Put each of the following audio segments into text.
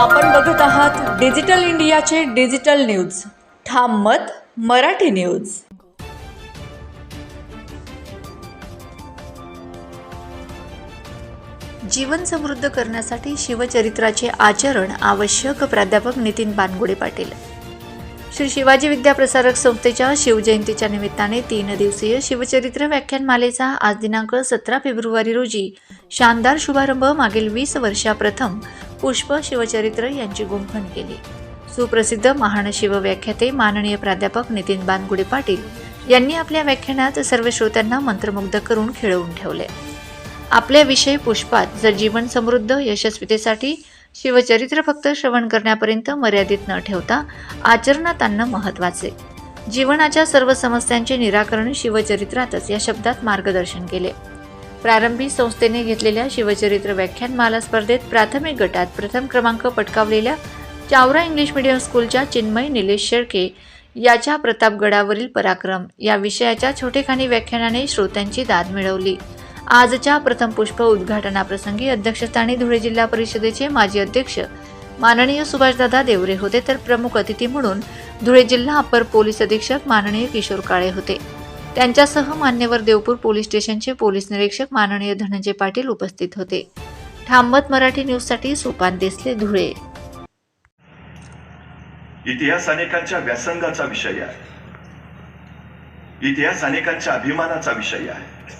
आपण बघत आहात डिजिटल इंडियाचे डिजिटल न्यूज. ठाम मत मराठी न्यूज. जीवन समृद्ध करण्यासाठी शिवचरित्राचे आचरण आवश्यक प्राध्यापक नितीन बानगुडे पाटील. श्री शिवाजी विद्याप्रसारक संस्थेच्या शिवजयंतीच्या निमित्ताने तीन दिवसीय शिवचरित्र व्याख्यानमालेचा आज दिनांक सतरा फेब्रुवारी रोजी शानदार शुभारंभ मागील वीस वर्षाप्रथम पुष्प शिवचरित्र यांची गुंफण केली. सुप्रसिद्ध महान शिवव्याख्याते माननीय प्राध्यापक नितीन बानगुडे पाटील यांनी आपल्या व्याख्यानात सर्व श्रोत्यांना मंत्रमुग्ध करून खिळवून ठेवले. आपल्या विषय पुष्पात जर जीवन समृद्ध यशस्वीतेसाठी शिवचरित्र फक्त श्रवण करण्यापर्यंत मर्यादित न ठेवता आचरणात आणणं महत्त्वाचे जीवनाच्या सर्व समस्यांचे निराकरण शिवचरित्रातच या शब्दात मार्गदर्शन केले. प्रारंभी संस्थेने घेतलेल्या शिवचरित्र व्याख्यानमाला स्पर्धेत प्राथमिक गटात प्रथम क्रमांक पटकावलेल्या चावरा इंग्लिश मीडियम स्कूलच्या चिन्मय निलेश शेळके याच्या प्रतापगडावरील पराक्रम या विषयाच्या छोटेखानी व्याख्यानाने श्रोत्यांची दाद मिळवली. आजच्या प्रथम पुष्प उद्घाटनाप्रसंगी अध्यक्षस्थानी धुळे जिल्हा परिषदेचे माजी अध्यक्ष माननीय सुभाषदादा देवरे होते तर प्रमुख अतिथी म्हणून धुळे जिल्हा अप्पर पोलीस अधीक्षक माननीय किशोर काळे होते. त्यांच्यासह मान्यवर देवपूर पोलीस स्टेशनचे पोलीस निरीक्षक माननीय धनंजय पाटील उपस्थित होते. थांबत मराठी न्यूजसाठी सुपान देसले धुळे. इतिहास अनेकांच्या व्यासंगाचा विषय आहे. इतिहास अनेकांच्या अभिमानाचा विषय आहे.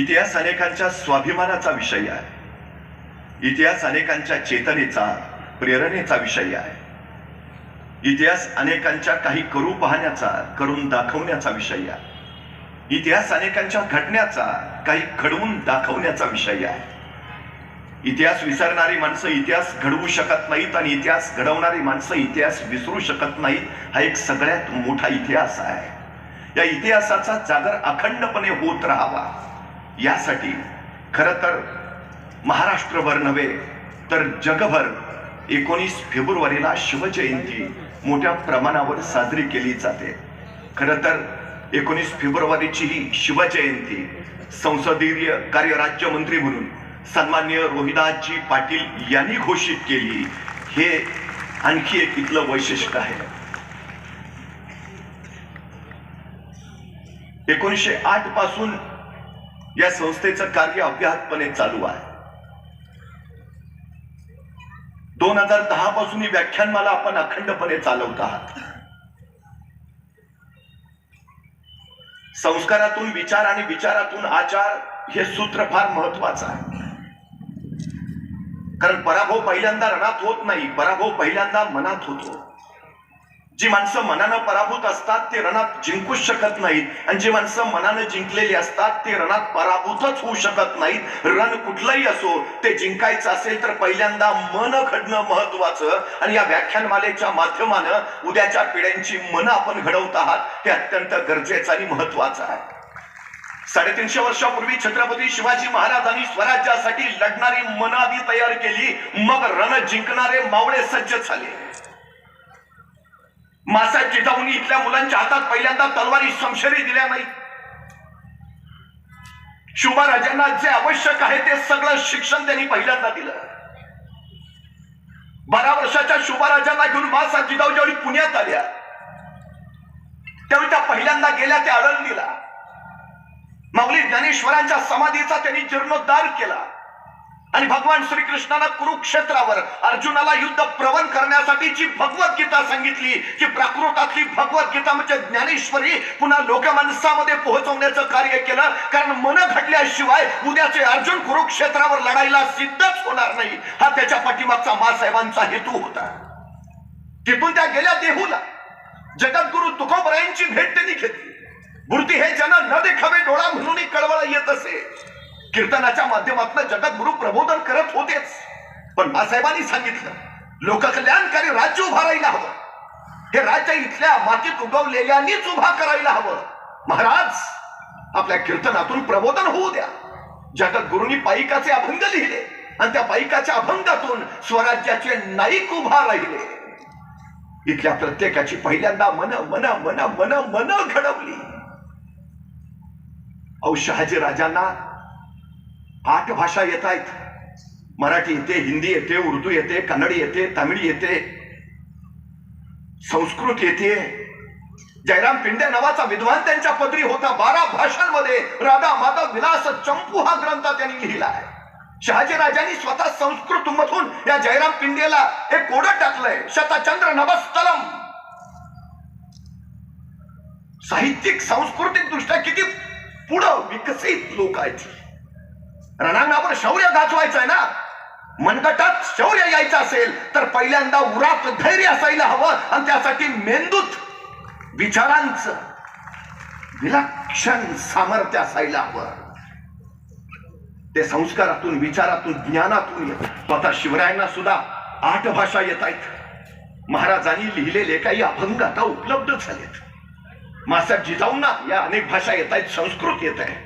इतिहास अनेकांच्या स्वाभिमानाचा विषय आहे. इतिहास अनेकांच्या चेतनेचा प्रेरणेचा विषय आहे. इतिहास अनेकांच्या काही करू पाहण्याचा करून दाखवण्याचा विषय आहे. इतिहास अनेकांच्या घडण्याचा काही घडवून दाखवण्याचा विषय आहे. इतिहास विसरणारी माणसं इतिहास घडवू शकत नाहीत आणि इतिहास घडवणारी माणसं इतिहास विसरू शकत नाहीत हा एक सगळ्यात मोठा इतिहास आहे. या इतिहासाचा जागर अखंडपणे होत राहावा. यासाठी खरं तर महाराष्ट्रभर नव्हे तर जगभर एकोणीस फेब्रुवारीला शिवजयंती मोठ्या प्रमाणावर साजरी केली जाते. खर तर एकोणीस फेब्रुवारीची ही शिवजयंती संसदीय कार्य राज्यमंत्री म्हणून सन्मान्य रोहिदासजी पाटील यांनी घोषित केली. हे आणखी एक इथलं वैशिष्ट्य आहे. एकोणीसशे आठपासून या संस्थेचं कार्य अव्याहतपणे चालू आहे. दोन हजार दहा पासून ही व्याख्यानमाला आपण अखंडपणे चालवत आहात. संस्कारातून विचार आणि विचारातून आचार हे सूत्र फार महत्वाचं आहे. कारण पराभव पहिल्यांदा रणात होत नाही पराभव पहिल्यांदा मनात होतो. जी माणसं मनानं पराभूत असतात ते रणात जिंकूच शकत नाहीत. आणि जी माणसं मनानं जिंकलेली असतात ते रणात पराभूतच होऊ शकत नाहीत. रण कुठलंही असो ते जिंकायचं असेल तर पहिल्यांदा मन घडणं महत्वाचं आणि या व्याख्यानमालेच्या माध्यमानं उद्याच्या पिढ्यांची मनं आपण घडवत आहात हे अत्यंत गरजेचं आणि महत्वाचं आहे. साडेतीनशे वर्षापूर्वी छत्रपती शिवाजी महाराजांनी स्वराज्यासाठी लढणारी मनादी आधी तयार केली मग रण जिंकणारे मावळे सज्ज झाले. मासा जिजाऊन इथल्या मुलांच्या हातात पहिल्यांदा तलवारी समशेरी दिल्या नाही. शिवराजांना जे आवश्यक आहे ते सगळं शिक्षण त्यांनी पहिल्यांदा दिलं. बारा वर्षाच्या शुभाराजांना घेऊन मासा जिजाऊ ज्यावेळी पुण्यात आल्या त्यावेळी त्या पहिल्यांदा गेल्या त्या आळंदीला. माऊली ज्ञानेश्वरांच्या समाधीचा त्यांनी जीर्णोद्धार केला. आणि भगवान श्रीकृष्णानं कुरुक्षेत्रावर अर्जुनाला युद्ध प्रवण करण्यासाठी जी भगवद्गीता सांगितली की प्राकृतातली भगवद्गीता म्हणजे ज्ञानेश्वरी पुन्हा लोकमानसामध्ये पोहोचवण्याचं कार्य केलं. कारण मन घडल्याशिवाय उद्याचे अर्जुन कुरुक्षेत्रावर लढायला सिद्धच होणार नाही. हा त्याच्या पाठीमागचा मासाहेबांचा हेतू होता. तिथून त्या गेल्या देहूला. जगद्गुरु तुकोबरायांची भेट त्यांनी घेतली. मूर्ती हे जन न देखावे डोळा म्हणून कळवळा येत असे. कीर्तनाच्या माध्यमातून जगद्गुरु प्रबोधन करत होतेच. पण बासाहेबांनी सांगितलं लोककल्याणकारी राज्य उभारायला हवं. हे राज्य इथल्या मातीत उगवलेल्यांनीच उभा करायला हवं. महाराज आपल्या कीर्तनातून प्रबोधन होऊ द्या. जगद्गुरूंनी पायिकाचे अभंग लिहिले आणि त्या पायिकाच्या अभंगातून स्वराज्याचे नाईक उभा राहिले. इथल्या प्रत्येकाची पहिल्यांदा मन मन मन मन मन घडवली. औ शहाजी राजांना आठ भाषा येत आहेत मराठी येते हिंदी येते उर्दू येते कन्नडी येते तामिळ येते संस्कृत येते. जयराम पिंडे नावाचा विद्वान त्यांच्या पदरी होता. बारा भाषांमध्ये राधा माधव विलास चंपू हा ग्रंथ त्यांनी लिहिलाय शहाजीराजांनी स्वतः संस्कृत मधून या जयराम पिंडेला एक कोड टाकलंय. शतचंद्र नभस्तलम साहित्यिक सांस्कृतिक दृष्ट्या किती पुढं विकसित लोक आहेत रणांगणावर शौर्य गाजवायचं आहे ना? मनगटात शौर्य यायचं असेल तर पहिल्यांदा उरात धैर्य असायला हवं आणि त्यासाठी मेंदूत विचारांचं विलक्षण सामर्थ्य असायला हवं. ते संस्कारातून विचारातून ज्ञानातून स्वतः शिवरायांना सुद्धा आठ भाषा येत आहेत. महाराजांनी लिहिलेले काही अभंग आता उपलब्ध झालेत. मासाहेब जिजाऊंना या अनेक भाषा येत आहेत संस्कृत येत आहे.